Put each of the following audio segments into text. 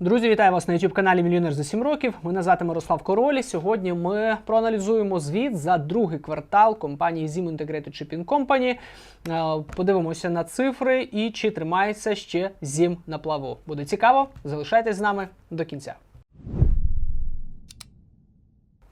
Друзі, вітаю вас на youtube каналі Мільйонер за 7 років. Мене звати Мирослав Королі. Сьогодні ми проаналізуємо звіт за другий квартал компанії Zim Integrated Shipping Company. Е, Подивимося на цифри і чи тримається ще Zim на плаву. Буде цікаво. Залишайтесь з нами до кінця.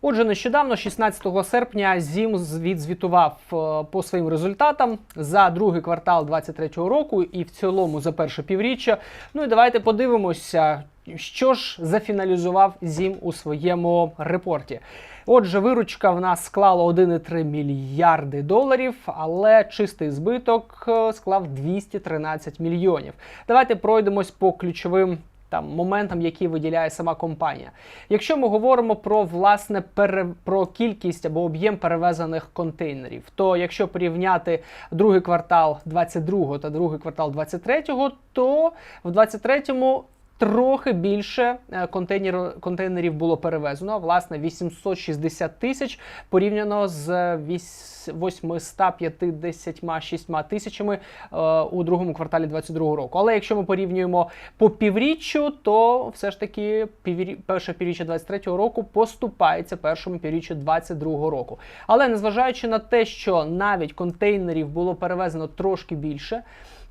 Отже, нещодавно, 16 серпня, ЗІМ відзвітував е, по своїм результатам за другий квартал 2023 року і в цілому за перше півріччя. Ну і давайте подивимося, що ж зафіналізував ЗІМ у своєму репорті. Отже, виручка в нас склала 1,3 мільярди доларів, але чистий збиток е, склав 213 мільйонів. Давайте пройдемось по ключовим там моментам, які виділяє сама компанія. Якщо ми говоримо про власне пере... про кількість або об'єм перевезених контейнерів, то якщо порівняти другий квартал 22 та другий квартал 23, то в 23-му Трохи більше е, контейнер, контейнерів було перевезено, власне, 860 тисяч порівняно з віс- 856 тисячами е, у другому кварталі 2022 року. Але якщо ми порівнюємо по півріччю, то все ж таки перше півріччя 2023 року поступається першому півріччю 2022 року. Але незважаючи на те, що навіть контейнерів було перевезено трошки більше.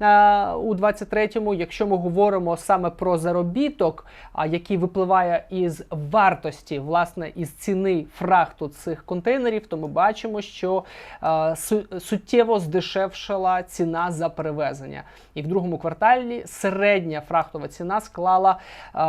Е, У 23-му, якщо ми говоримо саме про заробіток, який випливає із вартості, власне, із ціни фрахту цих контейнерів, то ми бачимо, що е, суттєво здешевшала ціна за перевезення. І в другому кварталі середня фрахтова ціна склала е,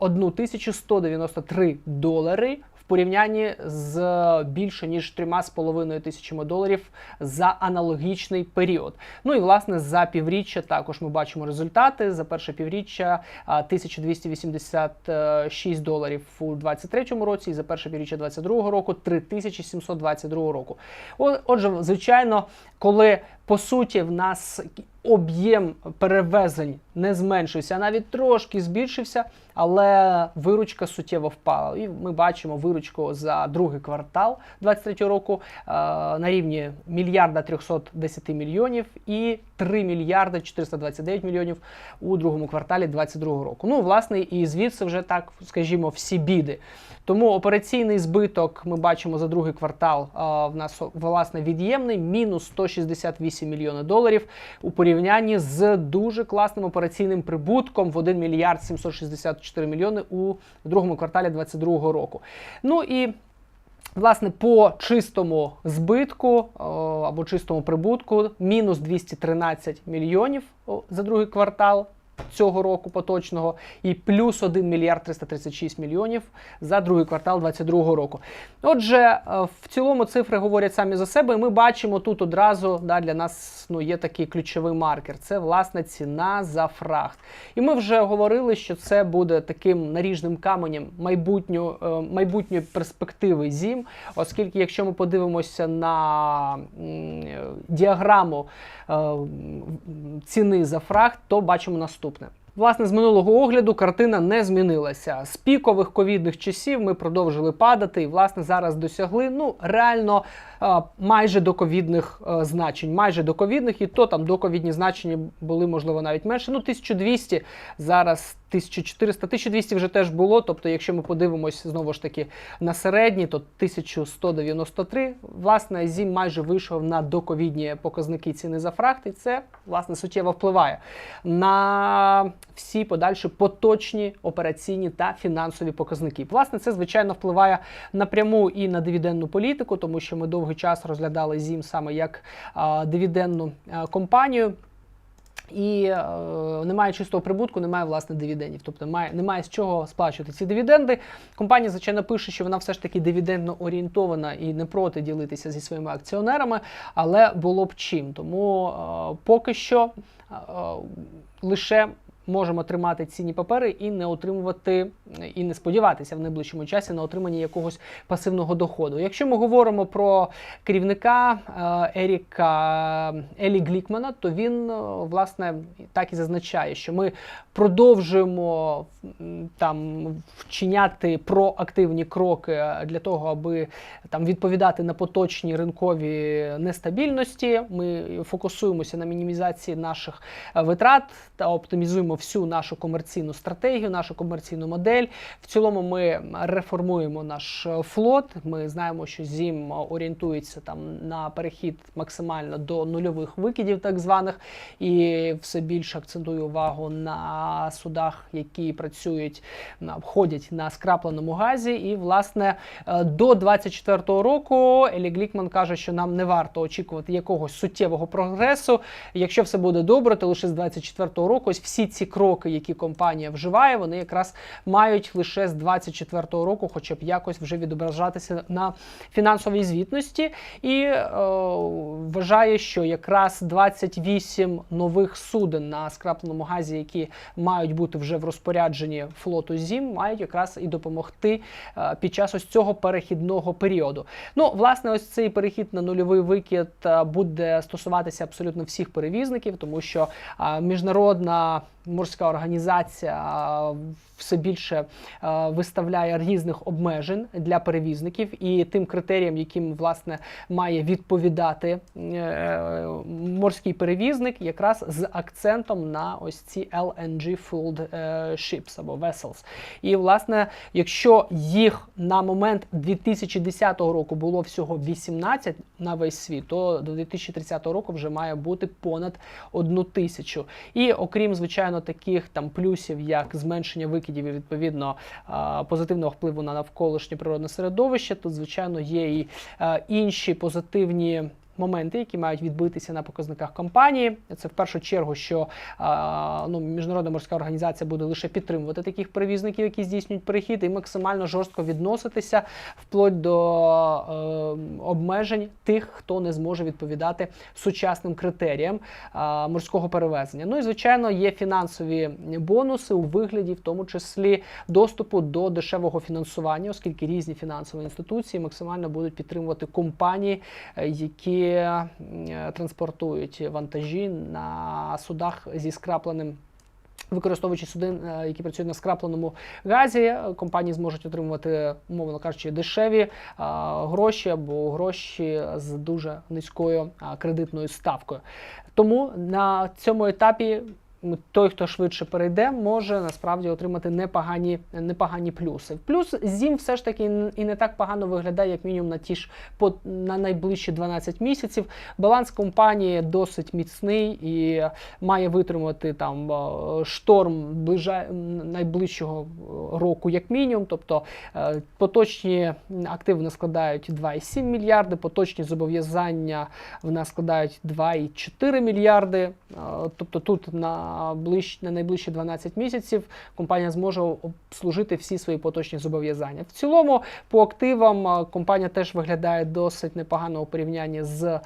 1193 долари. Порівнянні з більше ніж 3,5 тисячами доларів за аналогічний період. Ну і власне за півріччя також ми бачимо результати. За перше півріччя а, 1286 доларів у 2023 році, і за перше півріччя 2022 року 3722 року. Отже, звичайно, коли по суті в нас об'єм перевезень не зменшився, навіть трошки збільшився, але виручка суттєво впала. І ми бачимо виручку за другий квартал 2023 року е, на рівні мільярда 310 мільйонів і 3 мільярди 429 мільйонів у другому кварталі 2022 року. Ну, власне, і звідси вже так, скажімо, всі біди. Тому операційний збиток ми бачимо за другий квартал а, в нас власне від'ємний мінус 168 мільйони доларів у порівнянні з дуже класним операційним прибутком в 1 мільярд 764 мільйони у другому кварталі 2022 року. Ну і Власне, по чистому збитку або чистому прибутку мінус 213 мільйонів за другий квартал цього року поточного, і плюс 1 мільярд 336 мільйонів за другий квартал 2022 року. Отже, е, в цілому цифри говорять самі за себе. і Ми бачимо тут одразу да, для нас ну, є такий ключовий маркер. Це власне ціна за фрахт. І ми вже говорили, що це буде таким наріжним каменем майбутньо, е, майбутньої перспективи ЗІМ, оскільки, якщо ми подивимося на е, діаграму ціни за фрахт, то бачимо наступне. доступно. Власне, з минулого огляду картина не змінилася. З пікових ковідних часів ми продовжили падати, і власне зараз досягли ну реально майже до ковідних е, значень, майже до ковідних, і то там доковідні значення були можливо навіть менше. Ну 1200, зараз 1400, 1200 вже теж було. Тобто, якщо ми подивимось знову ж таки на середні, то 1193. Власне, ЗІМ майже вийшов на доковідні показники ціни за фрахт, і це власне суттєво впливає на всі подальші поточні операційні та фінансові показники. Власне, це звичайно впливає напряму і на дивідендну політику, тому що ми довгий час розглядали ЗІМ саме як а, дивідендну а, компанію. І е, немає чистого прибутку, немає власне дивідендів. Тобто має, немає з чого сплачувати ці дивіденди. Компанія, звичайно, пише, що вона все ж таки дивідендно орієнтована і не проти ділитися зі своїми акціонерами, але було б чим. Тому е, поки що е, лише можемо тримати цінні папери і не отримувати, і не сподіватися в найближчому часі на отримання якогось пасивного доходу. Якщо ми говоримо про керівника е, Еріка Елі Глікмана, то він е, власне так і зазначає, що ми продовжуємо там вчиняти проактивні кроки для того, аби там відповідати на поточні ринкові нестабільності. Ми фокусуємося на мінімізації наших е, витрат та оптимізуємо змінюємо всю нашу комерційну стратегію, нашу комерційну модель. В цілому ми реформуємо наш е, флот. Ми знаємо, що ЗІМ орієнтується там на перехід максимально до нульових викидів, так званих, і все більше акцентує увагу на судах, які працюють входять на скрапленому газі. І власне е, до 24-го року Елі Глікман каже, що нам не варто очікувати якогось суттєвого прогресу. Якщо все буде добре, то лише з 24-го року ось всі ці кроки, які компанія вживає, вони якраз мають лише з 24-го року, хоча б якось вже відображатися на фінансовій звітності. І е, вважає, що якраз 28 нових суден на скрапленому газі, які мають бути вже в розпорядженні флоту ЗІМ, мають якраз і допомогти е, під час ось цього перехідного періоду. Ну, власне, ось цей перехід на нульовий викид е, буде стосуватися абсолютно всіх перевізників, тому що е, міжнародна морська організація все більше виставляє різних обмежень для перевізників і тим критеріям, яким власне має відповідати е, морський перевізник, якраз з акцентом на ось ці LNG fueled е, ships або vessels. І власне, якщо їх на момент 2010 року було всього 18 на весь світ, то до 2030 року вже має бути понад одну тисячу. І окрім звичайно таких там плюсів, як зменшення викидів і відповідно позитивного впливу на навколишнє природне середовище, тут звичайно є і інші позитивні. Моменти, які мають відбитися на показниках компанії, це в першу чергу, що ну, міжнародна морська організація буде лише підтримувати таких перевізників, які здійснюють перехід, і максимально жорстко відноситися вплоть до е, обмежень тих, хто не зможе відповідати сучасним критеріям а, морського перевезення. Ну і звичайно, є фінансові бонуси у вигляді, в тому числі доступу до дешевого фінансування, оскільки різні фінансові інституції максимально будуть підтримувати компанії, е, е, транспортують вантажі на судах зі скрапленим. Використовуючи суди, е, які працюють на скрапленому газі, е, компанії зможуть отримувати, умовно кажучи, дешеві а, гроші або гроші з дуже низькою а, кредитною ставкою. Тому на цьому етапі той, хто швидше перейде, може насправді отримати непогані, непогані плюси. Плюс зім все ж таки і не так погано виглядає, як мінімум на ті ж по на найближчі 12 місяців. Баланс компанії досить міцний і має витримати там е, шторм ближа... найближчого року, як мінімум. Тобто е, поточні активи нас складають 2,7 мільярди, поточні зобов'язання в нас складають 2,4 мільярди. Е, Тобто тут на. На найближчі 12 місяців компанія зможе обслужити всі свої поточні зобов'язання. В цілому, по активам компанія теж виглядає досить непогано у порівнянні з е,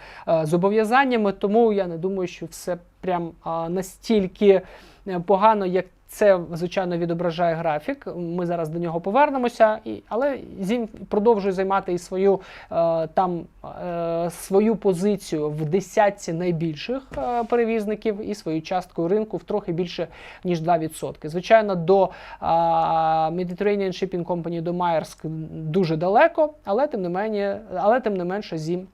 зобов'язаннями, тому я не думаю, що все прям настільки е, погано, як це звичайно відображає графік. Ми зараз до нього повернемося, і але Зім продовжує займати і свою е, там е, свою позицію в десятці найбільших е, перевізників і свою частку ринку в трохи більше ніж 2%. Звичайно, до е, Mediterranean Shipping Company, до Maersk дуже далеко, але тим не менше, але тим не менше Зім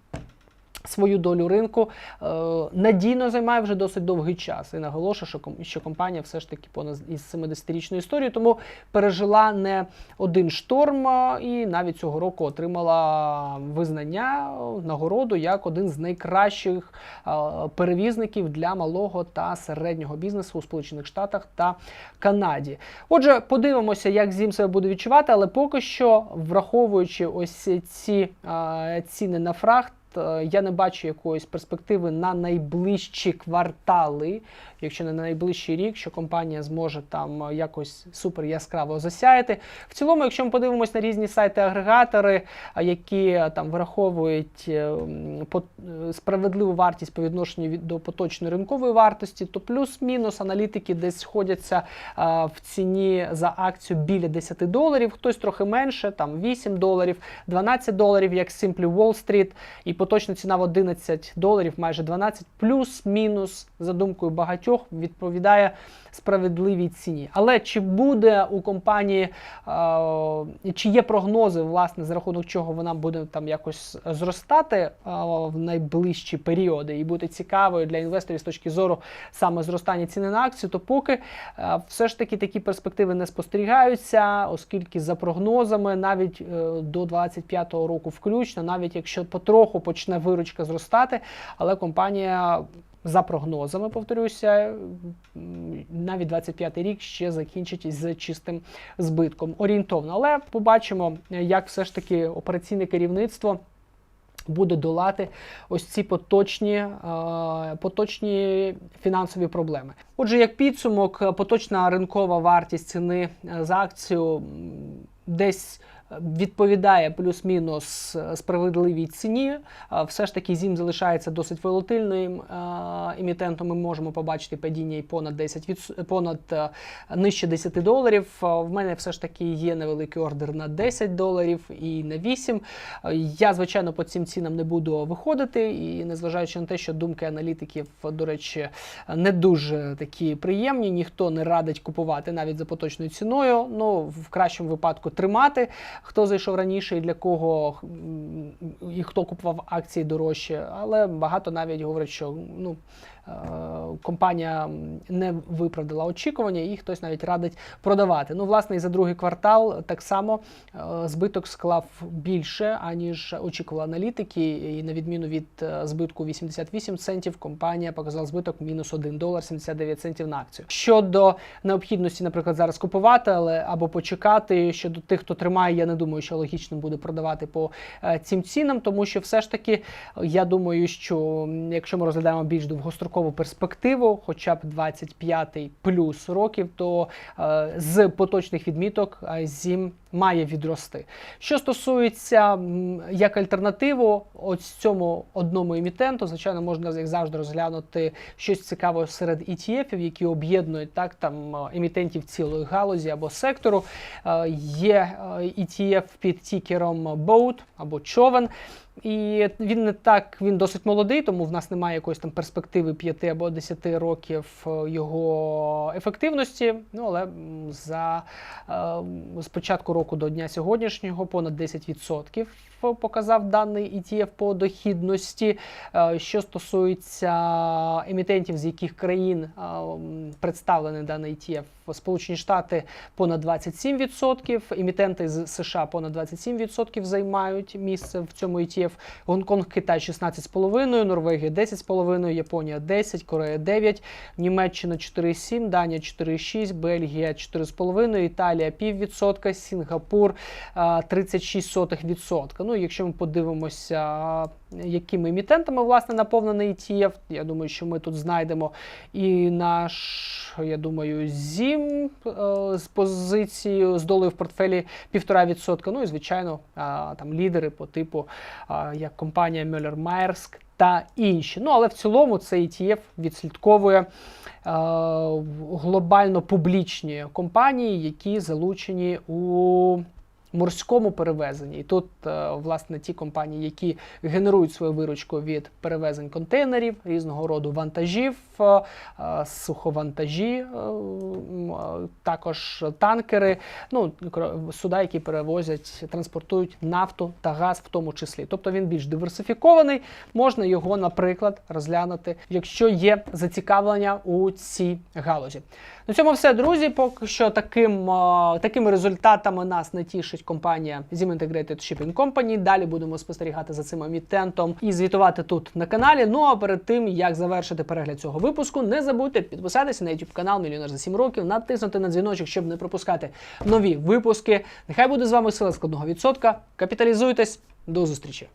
свою долю ринку е, надійно займає вже досить довгий час. І наголошую, що, компанія все ж таки понад із 70-річною історією, тому пережила не один шторм е, і навіть цього року отримала визнання, е, нагороду як один з найкращих перевізників для малого та середнього бізнесу у Сполучених Штатах та Канаді. Отже, подивимося, як Зім себе буде відчувати, але поки що, враховуючи ось ці ціни на фрахт. Е, Я не бачу якоїсь перспективи на найближчі квартали, якщо не на найближчий рік, що компанія зможе там е, якось супер яскраво засяяти. В цілому, якщо ми подивимось на різні сайти-агрегатори, які е, там враховують справедливу вартість по відношенню до поточної ринкової вартості, то плюс-мінус аналітики десь сходяться в ціні за акцію біля 10 доларів, хтось трохи менше, там 8 доларів, 12 доларів, як Simply Wall Street. І поточна ціна в 11 доларів, майже 12, плюс-мінус, за думкою багатьох, відповідає справедливій ціні. Але чи буде у компанії, е, чи є прогнози, власне, за рахунок чого вона буде там якось зростати е, в найближчі періоди і бути цікавою для інвесторів з точки зору саме зростання ціни на акцію, то поки е, все ж таки такі перспективи не спостерігаються, оскільки за прогнозами навіть е, до 25-го року включно, навіть якщо потроху почне виручка зростати, але компанія. За прогнозами, повторюся, навіть 25-й рік ще закінчить з чистим збитком орієнтовно. Але побачимо, як все ж таки операційне керівництво буде долати ось ці поточні, е, поточні фінансові проблеми. Отже, як підсумок, поточна ринкова вартість ціни е, за акцію десь відповідає плюс-мінус справедливій ціні. Е, Все ж таки ЗІМ залишається досить волатильним емітентом. Ми можемо побачити падіння і понад 10 відс- понад е, нижче 10 доларів. Е, В мене все ж таки є невеликий ордер на 10 доларів і на 8. Е, Я, звичайно, по цим цінам не буду виходити, і незважаючи на те, що думки аналітиків, до речі, не дуже такі приємні. Ніхто не радить купувати навіть за поточною ціною. Ну, в кращому випадку тримати. Хто зайшов раніше і для кого і хто купував акції дорожче, але багато навіть говорять, що ну. Е, Компанія не виправдала очікування, і хтось навіть радить продавати. Ну, власне, і за другий квартал так само е, збиток склав більше, аніж очікували аналітики. І на відміну від е, збитку 88 центів, компанія показала збиток мінус 1 долар 79 центів на акцію. Щодо необхідності, наприклад, зараз купувати, але або почекати. Щодо тих, хто тримає, я не думаю, що логічно буде продавати по цим цінам, тому що все ж таки я думаю, що якщо ми розглядаємо більш довгострокову перспективу, хоча б 25 плюс років, то е, з поточних відміток е, ЗІМ має відрости. Що стосується як альтернативу, ось цьому одному емітенту, звичайно, можна як завжди розглянути щось цікаве серед ETF-ів, які об'єднують так там е, емітентів цілої галузі або сектору. Е, Є е, ETF під тікером BOAT або човен. І він не так, він досить молодий, тому в нас немає якоїсь там перспективи 5 або 10 років його ефективності. Ну але за з початку року до дня сьогоднішнього понад 10% показав даний ETF по дохідності. Е, Що стосується емітентів, з яких країн е, представлений даний ETF, Сполучені Штати понад 27%, емітенти з США понад 27% займають місце в цьому ETF, Гонконг, Китай 16,5%, Норвегія 10,5%, Японія 10%, Корея 9%, Німеччина 4,7%, Данія 4,6%, Бельгія 4,5%, Італія піввідсотка, Сінгапур е, 36%. Ну, якщо ми подивимося, якими емітентами власне наповнений ETF, я думаю, що ми тут знайдемо і наш, я думаю, ЗІМ е, з позицією з долею в портфелі 1,5%. Ну і звичайно, там лідери по типу як компанія Мюллер Майерськ та інші. Ну але в цілому цей ETF відслідковує е, глобально публічні компанії, які залучені у морському перевезенні. І тут, е, власне, ті компанії, які генерують свою виручку від перевезень контейнерів, різного роду вантажів, е, е, суховантажі, також танкери, ну, суда, які перевозять, транспортують нафту та газ в тому числі. Тобто він більш диверсифікований, можна його, наприклад, розглянути, якщо є зацікавлення у цій галузі. На цьому все, друзі. Поки що таким, такими результатами нас не тішить компанія Zim Integrated Shipping Company. Далі будемо спостерігати за цим емітентом і звітувати тут на каналі. Ну а перед тим як завершити перегляд цього випуску, не забудьте підписатися на YouTube канал Мільйонер за 7 років, натиснути на дзвіночок, щоб не пропускати нові випуски. Нехай буде з вами сила складного відсотка. Капіталізуйтесь. До зустрічі!